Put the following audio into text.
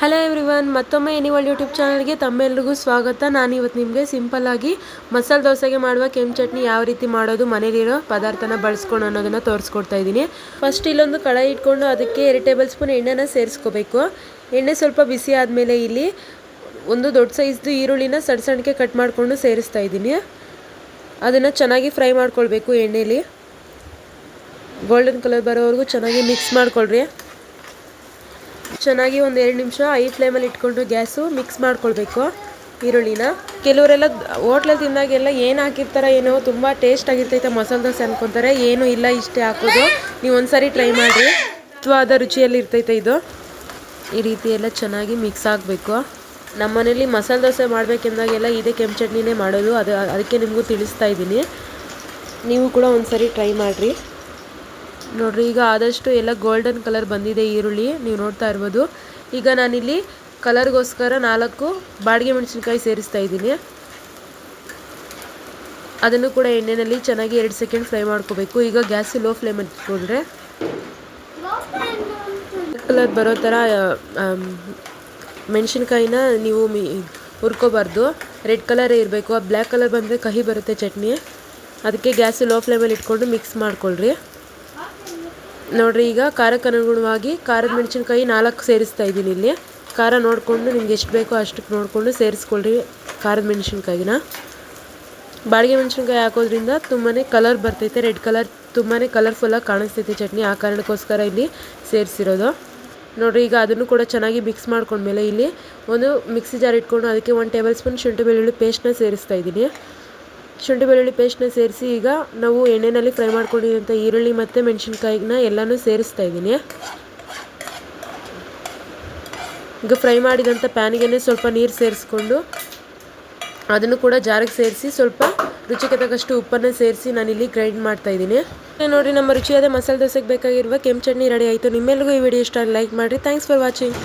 Hello everyone ಮತ್ತೊಮ್ಮೆ ಎನಿವಲ್ YouTube ಚಾನಲ್ಗೆ ತಮ್ಮೆಲ್ರಿಗೂ ಸ್ವಾಗತ. ನಾನು ಇವತ್ತು ನಿಮಗೆ ಸಿಂಪಲ್ಲಾಗಿ ಮಸಾಲೆ ದೋಸೆಗೆ ಮಾಡುವ ಕೆಂಪು ಚಟ್ನಿ ಯಾವ ರೀತಿ ಮಾಡೋದು, ಮನೇಲಿರೋ ಪದಾರ್ಥನ ಬಳಸ್ಕೊಂಡು ಅನ್ನೋದನ್ನು ತೋರಿಸ್ಕೊಡ್ತಾ ಇದ್ದೀನಿ. ಫಸ್ಟ್ ಇಲ್ಲೊಂದು ಕಡಾಯಿ ಇಟ್ಕೊಂಡು ಅದಕ್ಕೆ ಎರಡು ಟೇಬಲ್ ಸ್ಪೂನ್ ಎಣ್ಣೆನ ಸೇರಿಸ್ಕೋಬೇಕು. ಎಣ್ಣೆ ಸ್ವಲ್ಪ ಬಿಸಿ ಆದಮೇಲೆ ಇಲ್ಲಿ ಒಂದು ದೊಡ್ಡ ಸೈಜ್ದು ಈರುಳ್ಳಿನ ಸಣ್ಣ ಸಣ್ಣಕ್ಕೆ ಕಟ್ ಮಾಡಿಕೊಂಡು ಸೇರಿಸ್ತಾ ಇದ್ದೀನಿ. ಅದನ್ನು ಚೆನ್ನಾಗಿ ಫ್ರೈ ಮಾಡ್ಕೊಳ್ಬೇಕು ಎಣ್ಣೆಲಿ. ಗೋಲ್ಡನ್ ಕಲರ್ ಬರೋವರೆಗೂ ಚೆನ್ನಾಗಿ ಮಿಕ್ಸ್ ಮಾಡ್ಕೊಳ್ರಿ. ಚೆನ್ನಾಗಿ ಒಂದು ಎರಡು ನಿಮಿಷ ಐ ಫ್ಲೇಮಲ್ಲಿ ಇಟ್ಕೊಂಡು ಗ್ಯಾಸು ಮಿಕ್ಸ್ ಮಾಡ್ಕೊಳ್ಬೇಕು ಈರುಳ್ಳಿನ. ಕೆಲವರೆಲ್ಲ ಹೋಟ್ಲಲ್ಲಿ ತಿಂದಾಗೆಲ್ಲ ಏನು ಹಾಕಿರ್ತಾರೋ ಏನೋ ತುಂಬ ಟೇಸ್ಟ್ ಆಗಿರ್ತೈತೆ ಮಸಾಲೆ ದೋಸೆ ಅಂದ್ಕೊತಾರೆ ಏನೂ ಇಲ್ಲ, ಇಷ್ಟೇ ಹಾಕೋದು. ನೀವು ಒಂದ್ಸರಿ ಟ್ರೈ ಮಾಡಿರಿ. ಅದ್ಭುತವಾದ ರುಚಿಯಲ್ಲಿ ಇರ್ತೈತೆ ಇದು. ಈ ರೀತಿ ಎಲ್ಲ ಚೆನ್ನಾಗಿ ಮಿಕ್ಸ್ ಆಗಬೇಕು. ನಮ್ಮ ಮನೇಲಿ ಮಸಾಲೆ ದೋಸೆ ಮಾಡಬೇಕೆಂದಾಗೆಲ್ಲ ಇದೇ ಕೆಂಪು ಚಟ್ನಿನೇ ಮಾಡೋದು. ಅದು, ಅದಕ್ಕೆ ನಿಮಗೂ ತಿಳಿಸ್ತಾ ಇದ್ದೀನಿ. ನೀವು ಕೂಡ ಒಂದ್ಸರಿ ಟ್ರೈ ಮಾಡಿರಿ. ನೋಡ್ರಿ, ಈಗ ಆದಷ್ಟು ಎಲ್ಲ ಗೋಲ್ಡನ್ ಕಲರ್ ಬಂದಿದೆ ಈರುಳ್ಳಿ, ನೀವು ನೋಡ್ತಾ ಇರ್ಬೋದು. ಈಗ ನಾನಿಲ್ಲಿ ಕಲರ್ಗೋಸ್ಕರ ನಾಲ್ಕು ಬಾಡಿಗೆ ಮೆಣಸಿನ್ಕಾಯಿ ಸೇರಿಸ್ತಾ ಇದ್ದೀನಿ. ಅದನ್ನು ಕೂಡ ಎಣ್ಣೆಯಲ್ಲಿ ಚೆನ್ನಾಗಿ ಎರಡು ಸೆಕೆಂಡ್ ಫ್ರೈ ಮಾಡ್ಕೋಬೇಕು. ಈಗ ಗ್ಯಾಸ್ ಲೋ ಫ್ಲೇಮ್ ಇಟ್ಕೊಂಡ್ರೆ. ಕಲರ್ ಬರೋ ಥರ ಮೆಣಸಿನ್ಕಾಯಿನ ನೀವು ಮಿ, ಹುರ್ಕೋಬಾರ್ದು. ರೆಡ್ ಕಲರೇ ಇರಬೇಕು. ಆ ಬ್ಲ್ಯಾಕ್ ಕಲರ್ ಬಂದರೆ ಕಹಿ ಬರುತ್ತೆ ಚಟ್ನಿ. ಅದಕ್ಕೆ ಗ್ಯಾಸ್ ಲೋ ಫ್ಲೇಮಲ್ಲಿ ಇಟ್ಕೊಂಡು ಮಿಕ್ಸ್ ಮಾಡ್ಕೊಳ್ರಿ. ನೋಡಿರಿ, ಈಗ ಖಾರಕ್ಕೆ ಅನುಗುಣವಾಗಿ ಖಾರದ ಮೆಣಸಿನ್ಕಾಯಿ ನಾಲ್ಕು ಸೇರಿಸ್ತಾ ಇದ್ದೀನಿ ಇಲ್ಲಿ. ಖಾರ ನೋಡಿಕೊಂಡು ನಿಮ್ಗೆ ಎಷ್ಟು ಬೇಕೋ ಅಷ್ಟಕ್ಕೆ ನೋಡಿಕೊಂಡು ಸೇರಿಸ್ಕೊಳ್ರಿ ಖಾರದ ಮೆಣಸಿನ್ಕಾಯಿನ. ಬಾಡಿಗೆ ಮೆಣಸಿನ್ಕಾಯಿ ಹಾಕೋದ್ರಿಂದ ತುಂಬಾ ಕಲರ್ ಬರ್ತೈತೆ ರೆಡ್ ಕಲರ್ ತುಂಬಾ ಕಲರ್ಫುಲ್ಲಾಗಿ ಕಾಣಿಸ್ತೈತೆ ಚಟ್ನಿ, ಆ ಕಾರಣಕ್ಕೋಸ್ಕರ ಇಲ್ಲಿ ಸೇರಿಸಿರೋದು. ನೋಡಿರಿ, ಈಗ ಅದನ್ನು ಕೂಡ ಚೆನ್ನಾಗಿ ಮಿಕ್ಸ್ ಮಾಡ್ಕೊಂಡ್ಮೇಲೆ ಇಲ್ಲಿ ಒಂದು ಮಿಕ್ಸಿ ಜಾರ್ ಇಟ್ಕೊಂಡು ಅದಕ್ಕೆ ಒಂದು ಟೇಬಲ್ ಸ್ಪೂನ್ ಶುಂಠಿ ಬೆಳ್ಳುಳ್ಳಿ ಪೇಸ್ಟ್ನ ಸೇರಿಸ್ತಾ ಇದ್ದೀನಿ. ಶುಂಠಿ ಬೆಳ್ಳುಳ್ಳಿ ಪೇಸ್ಟ್ನ ಸೇರಿಸಿ ಈಗ ನಾವು ಎಣ್ಣೆಯಲ್ಲಿ ಫ್ರೈ ಮಾಡ್ಕೊಂಡಿರೋಂಥ ಈರುಳ್ಳಿ ಮತ್ತು ಮೆಣಸಿನ್ಕಾಯಿನ ಎಲ್ಲನೂ ಸೇರಿಸ್ತಾ ಇದ್ದೀನಿ. ಈಗ ಫ್ರೈ ಮಾಡಿದಂಥ ಪ್ಯಾನಿಗೆ ಸ್ವಲ್ಪ ನೀರು ಸೇರಿಸ್ಕೊಂಡು ಅದನ್ನು ಕೂಡ ಜಾರಿಗೆ ಸೇರಿಸಿ ಸ್ವಲ್ಪ ರುಚಿಗೆ ತಕ್ಕಷ್ಟು ಉಪ್ಪನ್ನು ಸೇರಿಸಿ ನಾನಿಲ್ಲಿ ಗ್ರೈಂಡ್ ಮಾಡ್ತಾ ಇದ್ದೀನಿ. ನೋಡಿ ನಮ್ಮ ರುಚಿಯಾದ ಮಸಾಲೆ ದೋಸೆಗೆ ಬೇಕಾಗಿರುವ ಕೆಂಪು ಚಟ್ನಿ ರೆಡಿ ಆಯಿತು. ನಿಮ್ಮೆಲ್ಲರಿಗೂ ಈ ವಿಡಿಯೋ ಇಷ್ಟ ಲೈಕ್ ಮಾಡಿರಿ. Thanks for watching